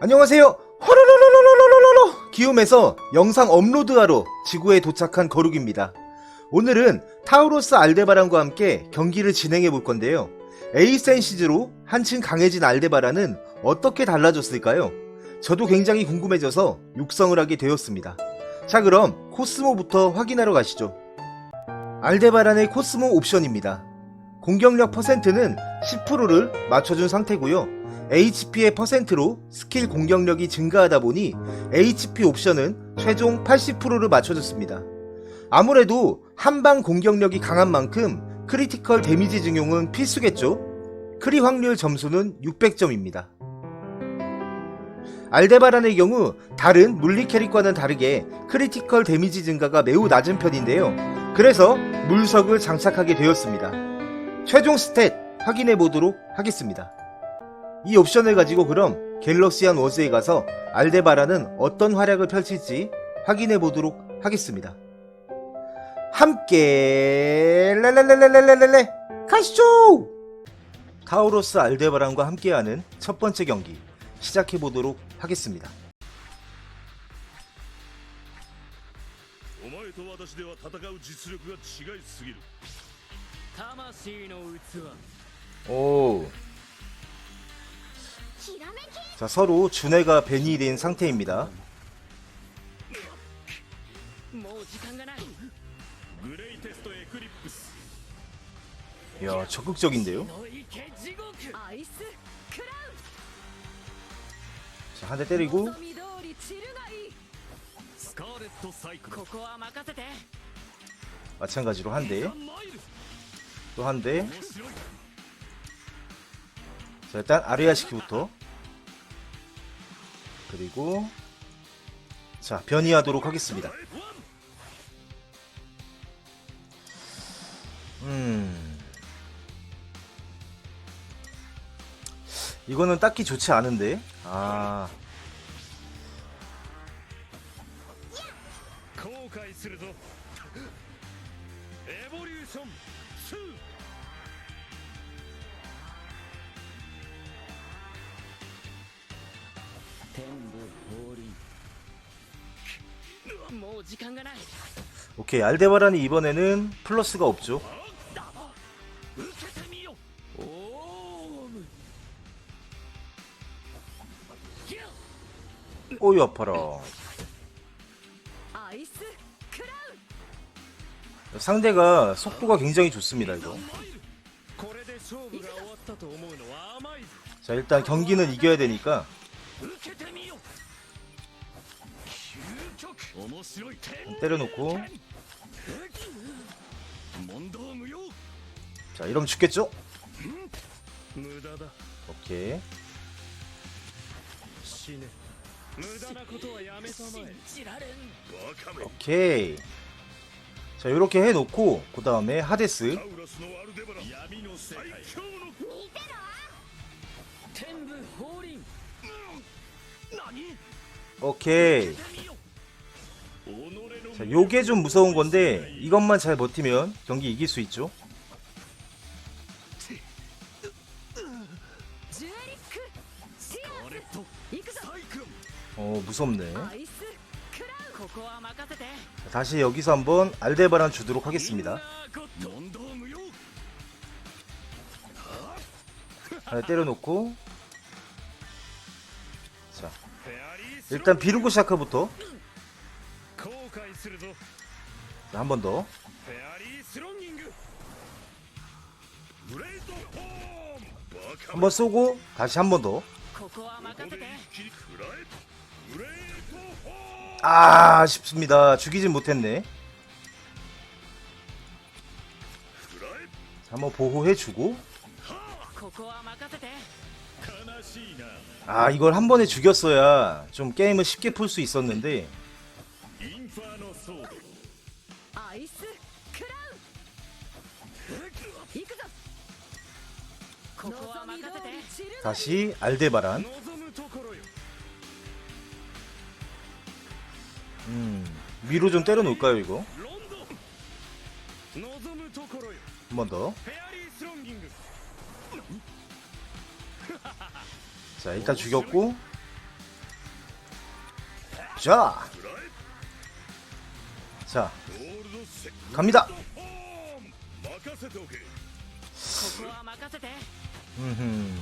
안녕하세요. 허로로로로로로로로 기욤에서 영상 업로드하러 지구에 도착한 거룩입니다. 오늘은 타우로스 알데바란과 함께 경기를 진행해 볼 건데요. 에이센 시즈로 한층 강해진 알데바란은 어떻게 달라졌을까요? 저도 굉장히 궁금해져서 육성을 하게 되었습니다. 자 그럼 코스모부터 확인하러 가시죠. 알데바란의 코스모 옵션입니다. 공격력 퍼센트는 10%를 맞춰준 상태고요. HP의 퍼센트로 스킬 공격력이 증가하다 보니 HP 옵션은 최종 80%를 맞춰줬습니다. 아무래도 한방 공격력이 강한 만큼 크리티컬 데미지 증용은 필수겠죠? 크리 확률 점수는 600점입니다. 알데바란의 경우 다른 물리 캐릭과는 다르게 크리티컬 데미지 증가가 매우 낮은 편인데요. 그래서 물석을 장착하게 되었습니다. 최종 스탯 확인해 보도록 하겠습니다. 이 옵션을 가지고 그럼 갤럭시안 워즈에 가서 알데바라는 어떤 활약을 펼칠지 확인해 보도록 하겠습니다. 함께 랄랄랄랄랄랄 가시죠! 타우로스 알데바란과 함께하는 첫 번째 경기 시작해 보도록 하겠습니다. 오, 자 서로 준해가 벤이 된 상태입니다. 야 적극적인데요. 자 한 대 때리고. 마찬가지로 한 대. 또 한 대. 자, 일단 아리아시키부터. 그리고 자 변이하도록 하겠습니다. 음. 이거는 딱히 좋지 않은데. 아. 오케이 알데바란이 이번에는 플러스가 없죠. 오이 아파라. 상대가 속도가 굉장히 좋습니다 이거. 자 일단 경기는 이겨야 되니까. 때려놓고. 자 이러면 죽겠죠? 오케이. 오케이. 자 이렇게 해놓고 그 다음에 하데스. 오케이. 자, 요게 좀 무서운 건데 이것만 잘 버티면 경기 이길 수 있죠. 어 무섭네. 자, 다시 여기서 한번 알데바란 주도록 하겠습니다. 하나 때려놓고 자 일단 비루고 시작부터 한 번 더. 한 번 쏘고 다시 한 번 더. 아, 쉽습니다. 죽이진 못했네. 한번 보호해주고. 아, 이걸 한 번에 죽였어야 좀 게임을 쉽게 풀 수 있었는데. 네. 다시 알데바란. 음, 위로 좀 때려놓을까요, 이거? 한 번 더. 자, 일단 죽였고. 자! 자, 갑니다! 음. 음흠.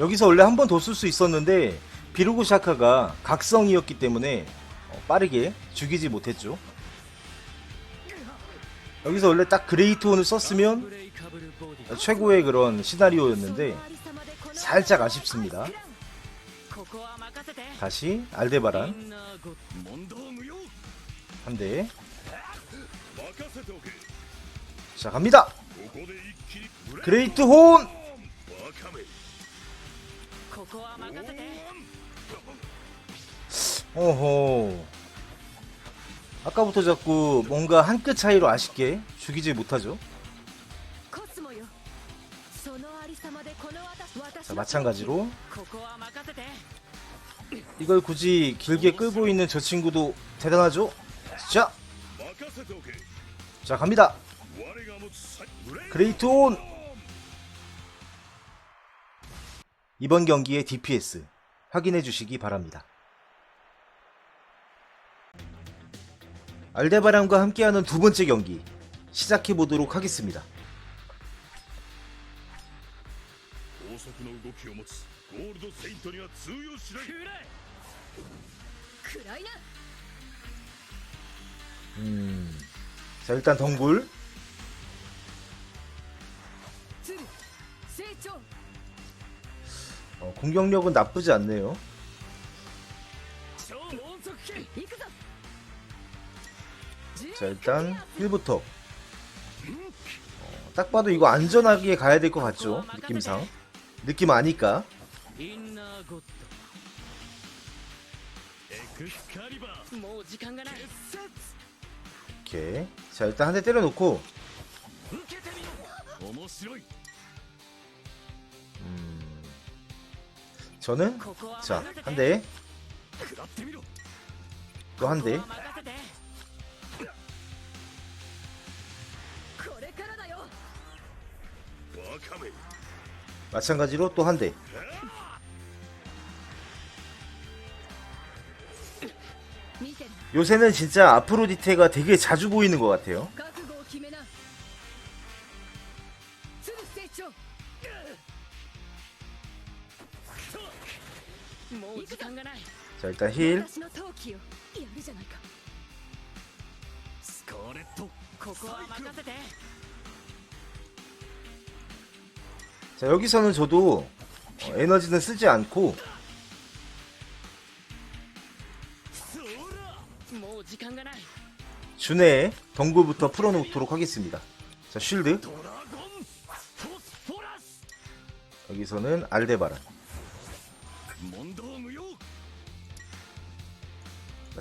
여기서 원래 한 번 더 쓸 수 있었는데 비루고 샤카가 각성이었기 때문에 어, 빠르게 죽이지 못했죠. 여기서 원래 딱 그레이톤을 썼으면 최고의 그런 시나리오였는데 살짝 아쉽습니다. 다시 알데바란 한대 시작합니다 그레이트 혼. バカめここは任せて 어허. 아까부터 자꾸 뭔가 한 끗 차이로 아쉽게 죽이지 못하죠. コスモよそのありさまでこの私私 자, の 마찬가지로 ここは任せて 이걸 굳이 길게 끌고 있는 저 친구도 대단하죠? 자, 任せておけ 자 갑니다. 我が持つ最ブレイク 그레 이번 경기의 DPS 확인해 주시기 바랍니다. 알데바람과 함께하는 두 번째 경기 시작해 보도록 하겠습니다. 음, 자 일단 덩굴 공격력은 나쁘지 않네요. 자 일단 힐부터. 어, 딱 봐도 이거 안전하게 가야 될 것 같죠? 느낌상. 느낌 아니까. 오케이. 자 일단 한 대 때려놓고. 저는 자, 한 대. 또 한 대. 마찬가지로 또 한 대. 요새는 진짜 아프로디테가 되게 자주 보이는 것 같아요. 자, 힐. 자, 여기서는 저도 어, 에너지는 쓰지 않고 준의 덩굴부터 풀어놓도록 하겠습니다. 자, 쉴드. 여기서는 알데바란.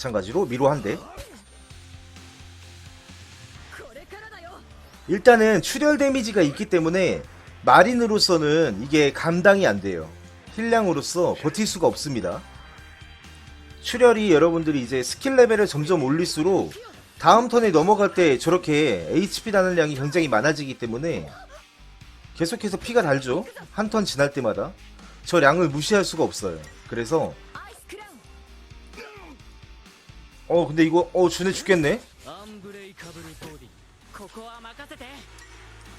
마찬가지로 미로한데 일단은 출혈 데미지가 있기 때문에 마린으로서는 이게 감당이 안 돼요. 힐량으로서 버틸 수가 없습니다. 출혈이 여러분들이 이제 스킬 레벨을 점점 올릴수록 다음 턴에 넘어갈 때 저렇게 HP 나는량이 굉장히 많아지기 때문에 계속해서 피가 달죠. 한 턴 지날 때마다. 저량을 무시할 수가 없어요. 그래서 어 근데 이거 어 준해 죽겠네?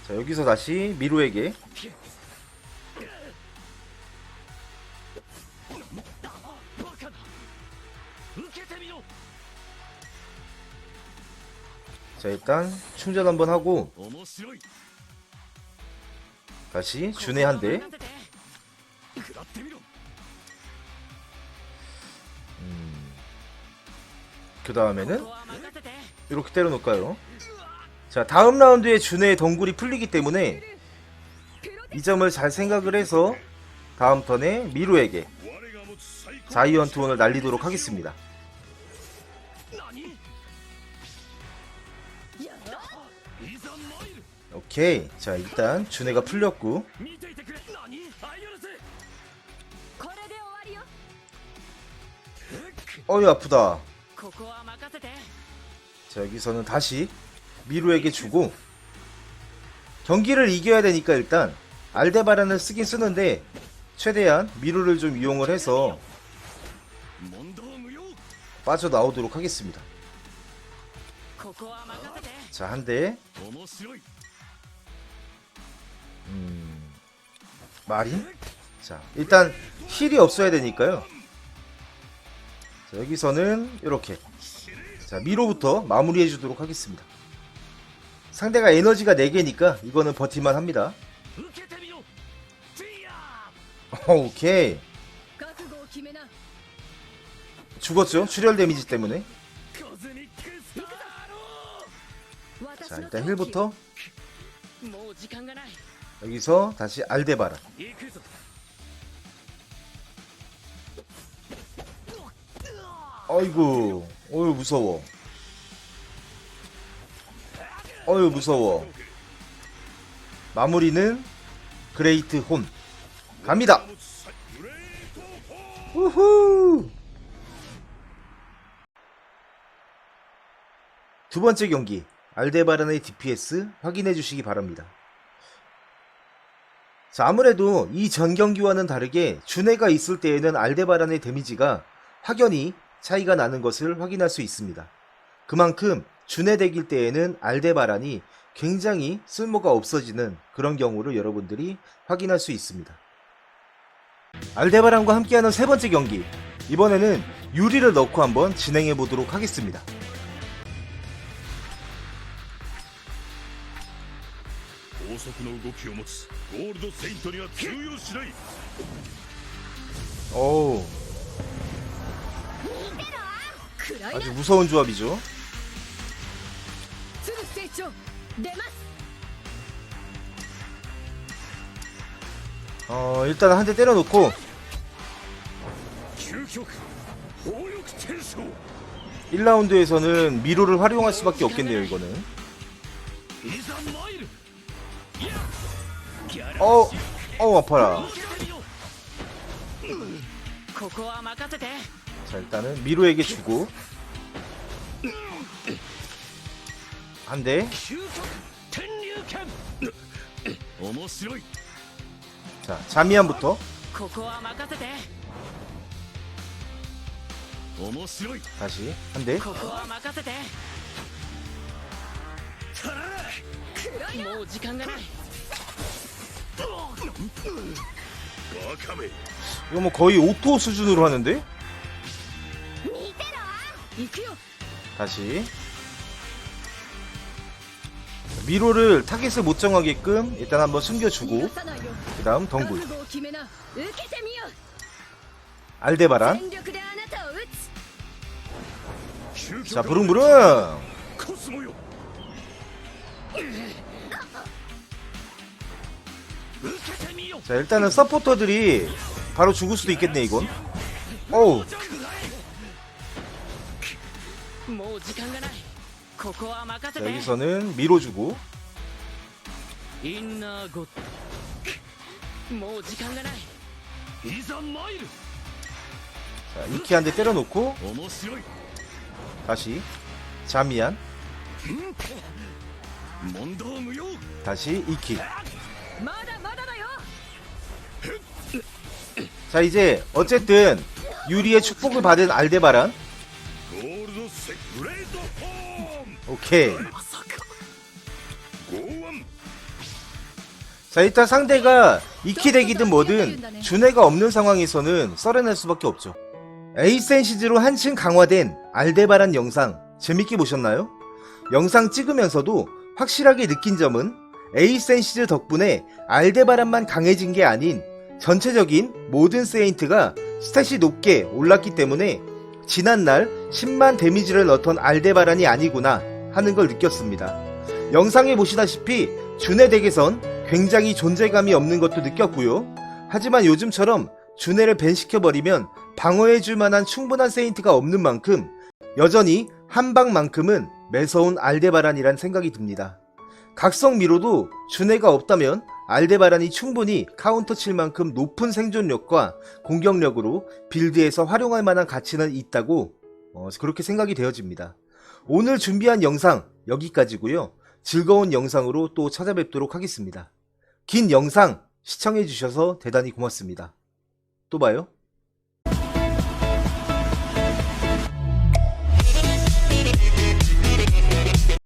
자 여기서 다시 미루에게. 자 일단 충전 한번 하고 다시 준해 한대. 그 다음에는 이렇게 때려놓을까요? 자 다음 라운드에 준의 덩굴이 풀리기 때문에 이 점을 잘 생각을 해서 다음 턴에 미루에게 자이언트 원을 날리도록 하겠습니다. 오케이 자 일단 준해가 풀렸고 어이 아프다 자 여기서는 다시 미루에게 주고 경기를 이겨야 되니까 일단 알데바란을 쓰긴 쓰는데 최대한 미루를 좀 이용을 해서 빠져나오도록 하겠습니다. 자 한대. 음... 마린? 자 일단 힐이 없어야 되니까요. 자, 여기서는 이렇게. 자, 미로부터 마무리해 주도록 하겠습니다. 상대가 에너지가 4개니까 이거는 버틸만 합니다. 오케이. 죽었죠? 출혈 데미지 때문에. 자, 일단 힐부터. 여기서 다시 알데바라. 어이구. 어휴 무서워. 어휴 무서워. 마무리는 그레이트 혼. 갑니다. 우후! 두 번째 경기 알데바란의 DPS 확인해 주시기 바랍니다. 자, 아무래도 이 전 경기와는 다르게 준해가 있을 때에는 알데바란의 데미지가 확연히 차이가 나는 것을 확인할 수 있습니다. 그만큼 준해덱일 때에는 알데바란이 굉장히 쓸모가 없어지는 그런 경우를 여러분들이 확인할 수 있습니다. 알데바란과 함께하는 세 번째 경기. 이번에는 유리를 넣고 한번 진행해 보도록 하겠습니다. 高 아주 무서운 조합이죠. 어 일단 한 대 때려놓고. 일라운드에서는 미로를 활용할 수밖에 없겠네요 이거는. 어, 어 아파라. 자 일단은 미로에게 주고. 안돼 자 자미안부터. 다시 안돼 이거 뭐 거의 오토 수준으로 하는데? 다시. 미로를 타겟을 못 정하게끔 일단 한번 숨겨주고 그 다음 덩굴. 알데바란. 자 부릉부릉. 자 일단은 서포터들이 바로 죽을 수도 있겠네 이건. 어우. 자, 여기서는 밀어주고 자, 이키한테 때려놓고 다시 자미안 다시 이키 자 이제 어쨌든 유리의 축복을 받은 알데바란 오케이. 자 일단 상대가 이키덱이든 뭐든 준해가 없는 상황에서는 썰어낼 수밖에 없죠. 에이센시즈로 한층 강화된 알데바란 영상 재밌게 보셨나요? 영상 찍으면서도 확실하게 느낀 점은 에이센시즈 덕분에 알데바란만 강해진 게 아닌 전체적인 모든 세인트가 스탯이 높게 올랐기 때문에 지난날 10만 데미지를 넣던 알데바란이 아니구나 하는 걸 느꼈습니다. 영상에 보시다시피 준해 덱에선 굉장히 존재감이 없는 것도 느꼈고요. 하지만 요즘처럼 준해를 밴시켜버리면 방어해줄 만한 충분한 세인트가 없는 만큼 여전히 한 방만큼은 매서운 알데바란이란 생각이 듭니다. 각성 미로도 준해가 없다면 알데바란이 충분히 카운터 칠 만큼 높은 생존력과 공격력으로 빌드에서 활용할 만한 가치는 있다고 어, 그렇게 생각이 되어집니다. 오늘 준비한 영상 여기까지고요. 즐거운 영상으로 또 찾아뵙도록 하겠습니다. 긴 영상 시청해주셔서 대단히 고맙습니다. 또 봐요.